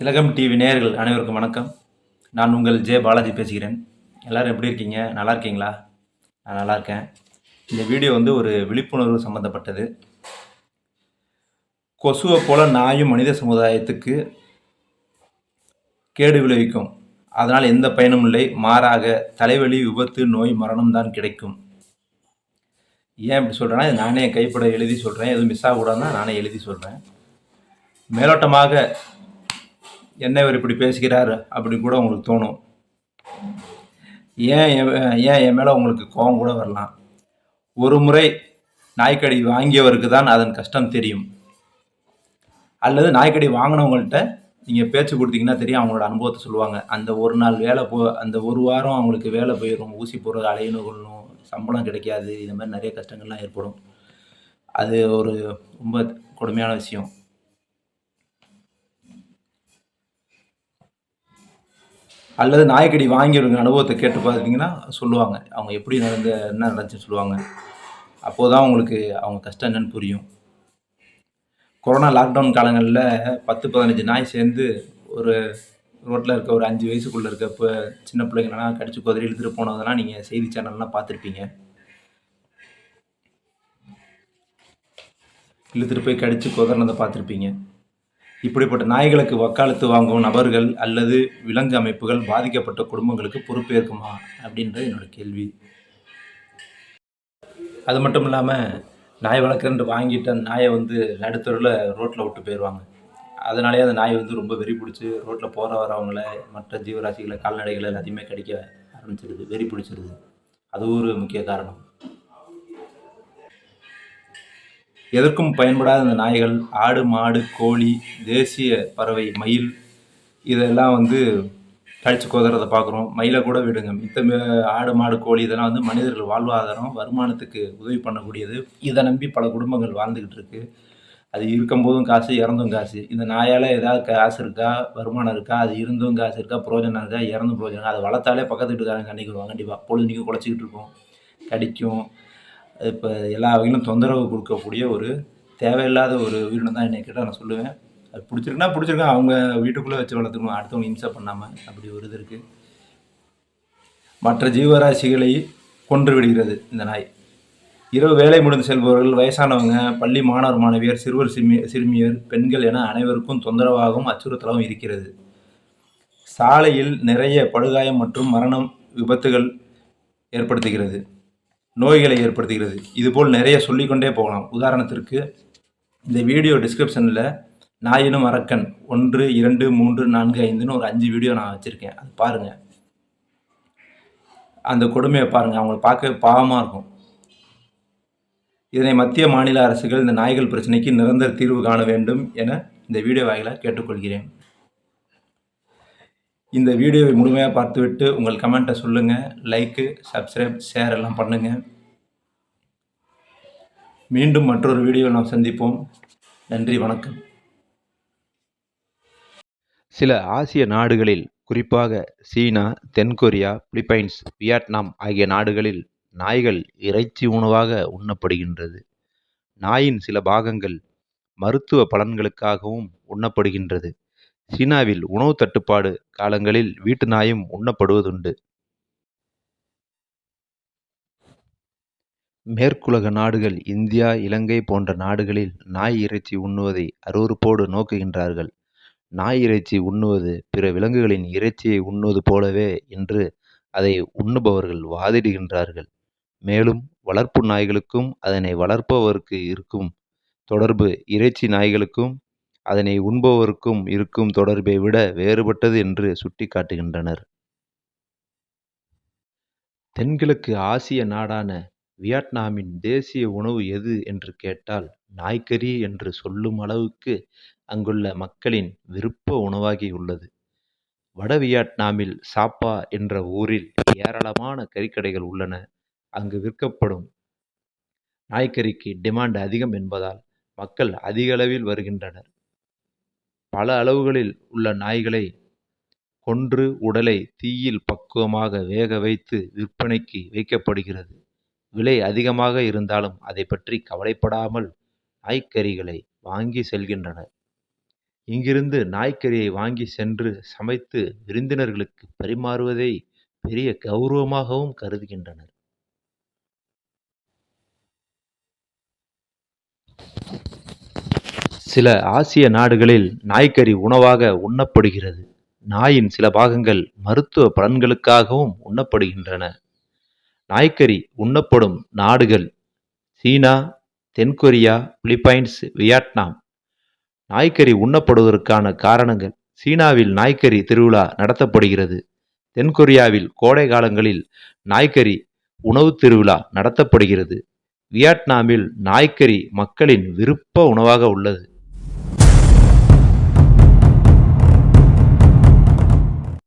திலகம் டிவி நேயர்கள் அனைவருக்கும் வணக்கம். நான் உங்கள் ஜே பாலாஜி பேசுகிறேன். எல்லோரும் எப்படி இருக்கீங்க? நல்லா இருக்கீங்களா? நான் நல்லா இருக்கேன். இந்த வீடியோ வந்து ஒரு விழிப்புணர்வு சம்மந்தப்பட்டது கொசுவை போல நாயும் மனித சமுதாயத்துக்கு கேடு விளைவிக்கும். அதனால் எந்த பயனும் இல்லை. மாறாக தலைவலி விபத்து நோய் மரணம் தான் கிடைக்கும். ஏன் இப்படி சொல்கிறேன்னா நானே கைப்பட எழுதி சொல்கிறேன் எதுவும் மிஸ் ஆகக்கூடாதுன்னா நானே எழுதி சொல்கிறேன் மேலோட்டமாக என்ன இவர் இப்படி பேசுகிறார் அப்படி கூட உங்களுக்கு தோணும். ஏன் என் ஏன் என் மேலே உங்களுக்கு கோபம் கூட வரலாம்? ஒரு முறை நாய்க்கடி வாங்கியவருக்கு தான் அதன் கஷ்டம் தெரியும். அல்லது நாய்க்கடி வாங்கினவங்கள்ட்ட நீங்கள் பேச்சு கொடுத்தீங்கன்னா தெரியும் அவங்களோட அனுபவத்தை சொல்லுவாங்க. அந்த ஒரு நாள் வேலை போ அந்த ஒரு வாரம் அவங்களுக்கு வேலை போயிடும். ஊசி போடுறது அலையணும் கொள்ளணும் சம்பளம் கிடைக்காது. இந்த மாதிரி நிறைய கஷ்டங்கள்லாம் ஏற்படும். அது ஒரு ரொம்ப கொடுமையான விஷயம். அல்லது நாய்க்கடி வாங்கியவங்க அனுபவத்தை கேட்டு பார்த்தீங்கன்னா சொல்லுவாங்க. அவங்க எப்படி நடந்த என்ன நடந்துச்சுன்னு சொல்லுவாங்க. அப்போது தான் அவங்களுக்கு அவங்க கஷ்டம் என்னன்னு புரியும். கொரோனா லாக்டவுன் காலங்களில் பத்து பதினஞ்சு நாய் சேர்ந்து ஒரு ரோட்டில் இருக்க ஒரு அஞ்சு வயசுக்குள்ளே இருக்க இப்போ சின்ன பிள்ளைங்களெல்லாம் கடிச்சு குதிரை இழுத்துட்டு போனதெல்லாம் நீங்கள் செய்தி சேனல்லாம் பார்த்துருப்பீங்க. இழுத்துட்டு போய் கடிச்சு குதறினதை பார்த்துருப்பீங்க. இப்படிப்பட்ட நாய்களுக்கு வக்காலத்து வாங்கும் நபர்கள் அல்லது விலங்கு அமைப்புகள் பாதிக்கப்பட்ட குடும்பங்களுக்கு பொறுப்பேற்குமா அப்படின்றது என்னோட கேள்வி. அது மட்டும் இல்லாமல் நாய் வளர்க்குறன்ட்டு வாங்கிட்டு அந்த நாயை வந்து நடுத்தருவில் ரோட்டில் விட்டு போயிடுவாங்க அதனாலேயே அந்த நாய் வந்து ரொம்ப வெறி பிடிச்சி ரோட்டில் போகிற வரவங்கள மற்ற ஜீவராசிகளை கால்நடைகளை எல்லாத்தையுமே கடிக்க ஆரம்பிச்சிடுது வெறி பிடிச்சிருது. அது ஒரு முக்கிய காரணம். எதற்கும் பயன்படாத இந்த நாய்கள் ஆடு மாடு கோழி தேசிய பறவை மயில் இதெல்லாம் வந்து கழிச்சு கோதுறதை பார்க்குறோம். மயிலை கூட விடுங்க. மித்த ஆடு மாடு கோழி இதெல்லாம் வந்து மனிதர்கள் வாழ்வாதாரம் வருமானத்துக்கு உதவி பண்ணக்கூடியது. இதை நம்பி பல குடும்பங்கள் வாழ்ந்துக்கிட்டு இருக்கு. அது இருக்கும்போதும் காசு இறந்தும் காசு. இந்த நாயால் ஏதாவது காசு இருக்கா? வருமானம் இருக்கா? அது இருந்தும் காசு இருக்கா? புரோஜனம் இருக்கா? இறந்தும் புரோஜனம் அதை வளர்த்தாலே பக்கத்து வீட்டுக்காரங்க கண்டிக்கு கண்டிப்பாக பொழுதுனிக்கும் குழச்சிக்கிட்டு இருக்கோம் கடிக்கும். இப்போ எல்லா வகையிலும் தொந்தரவு கொடுக்கக்கூடிய ஒரு தேவையில்லாத ஒரு உயிரினம் தான் என்னை கேட்டால் நான் சொல்லுவேன். அது பிடிச்சிருக்குன்னா பிடிச்சிருக்கேன் அவங்க வீட்டுக்குள்ளே வச்சு வளர்த்துக்கணும். அடுத்தவங்க இம்சை பண்ணாமல் அப்படி ஒரு இது இருக்குது மற்ற ஜீவராசிகளை கொன்று விடுகிறது இந்த நாய். இரவு வேலை முடிந்து செல்பவர்கள் வயசானவங்க பள்ளி மாணவர் மாணவியர் சிறுவர் சிறுமி சிறுமியர் பெண்கள் என அனைவருக்கும் தொந்தரவாகவும் அச்சுறுத்தலாகவும் இருக்கிறது. சாலையில் நிறைய படுகாயம் மற்றும் மரணம் விபத்துகள் ஏற்படுத்துகிறது. நோய்களை ஏற்படுத்துகிறது. இதுபோல் நிறைய சொல்லிக்கொண்டே போகலாம். உதாரணத்திற்கு இந்த வீடியோ டிஸ்கிரிப்ஷனில் நாயினும் அரக்கன் ஒன்று இரண்டு மூன்று நான்கு ஐந்துன்னு ஒரு அஞ்சு வீடியோ நான் வச்சுருக்கேன். அது பாருங்கள் அந்த கொடுமையை பாருங்கள் அவங்கள பார்க்க பாவமாக இருக்கும். இதனை மத்திய மாநில அரசுகள் இந்த நாய்கள் பிரச்சனைக்கு நிரந்தர தீர்வு காண வேண்டும் என இந்த வீடியோ வாயிலாக கேட்டுக்கொள்கிறேன். இந்த வீடியோவை முழுமையாக பார்த்துவிட்டு உங்கள் கமெண்ட்டை சொல்லுங்கள் லைக்கு சப்ஸ்கிரைப் ஷேர் எல்லாம் பண்ணுங்கள் மீண்டும் மற்றொரு வீடியோவில் நாம் சந்திப்போம். நன்றி வணக்கம். சில ஆசிய நாடுகளில் குறிப்பாக சீனா தென்கொரியா பிலிப்பைன்ஸ் வியட்நாம் ஆகிய நாடுகளில் நாய்கள் இறைச்சி உணவாக உண்ணப்படுகின்றது. நாயின் சில பாகங்கள் மருத்துவ பலன்களுக்காகவும் உண்ணப்படுகின்றது. சீனாவில் உணவு தட்டுப்பாடு காலங்களில் வீட்டு நாயும் உண்ணப்படுவதுண்டு. மேற்குலக நாடுகள் இந்தியா இலங்கை போன்ற நாடுகளில் நாய் இறைச்சி உண்ணுவதை அருவருப்போடு நோக்குகின்றார்கள். நாய் இறைச்சி உண்ணுவது பிற விலங்குகளின் இறைச்சியை உண்ணுவது போலவே என்று அதை உண்ணுபவர்கள் வாதிடுகின்றார்கள். மேலும் வளர்ப்பு நாய்களுக்கும் அதனை வளர்ப்பவருக்கு இருக்கும் தொடர்பு இறைச்சி நாய்களுக்கும் அதனை உண்பவருக்கும் இருக்கும் தொடர்பை விட வேறுபட்டது என்று சுட்டிக்காட்டுகின்றனர். தென்கிழக்கு ஆசிய நாடான வியட்நாமின் தேசிய உணவு எது என்று கேட்டால் நாய்க்கறி என்று சொல்லும் அளவுக்கு அங்குள்ள மக்களின் விருப்ப உணவாகி உள்ளது. வட வியட்நாமில் சாப்பா என்ற ஊரில் ஏராளமான கறிக்கடைகள் உள்ளன. அங்கு விற்கப்படும் நாய்க்கறிக்கு டிமாண்ட் அதிகம் என்பதால் மக்கள் அதிக அளவில் வருகின்றனர். பல அளவுகளில் உள்ள நாய்களை கொன்று உடலை தீயில் பக்குவமாக வேக வைத்து விற்பனைக்கு வைக்கப்படுகிறது. விலை அதிகமாக இருந்தாலும் அதை பற்றி கவலைப்படாமல் நாய்க்கறிகளை வாங்கி செல்கின்றனர். இங்கிருந்து நாய்க்கறியை வாங்கி சென்று சமைத்து விருந்தினர்களுக்கு பரிமாறுவதை பெரிய கௌரவமாகவும் கருதுகின்றனர். சில ஆசிய நாடுகளில் நாய்க்கறி உணவாக உண்ணப்படுகிறது. நாயின் சில பாகங்கள் மருத்துவ பலன்களுக்காகவும் உண்ணப்படுகின்றன. நாய்க்கறி உண்ணப்படும் நாடுகள் சீனா தென்கொரியா பிலிப்பைன்ஸ் வியட்நாம். நாய்க்கறி உண்ணப்படுவதற்கான காரணங்கள் சீனாவில் நாய்க்கறி திருவிழா நடத்தப்படுகிறது. தென்கொரியாவில் கோடை காலங்களில் நாய்க்கறி உணவு திருவிழா நடத்தப்படுகிறது. வியட்நாமில் நாய்க்கறி மக்களின் விருப்ப உணவாக உள்ளது.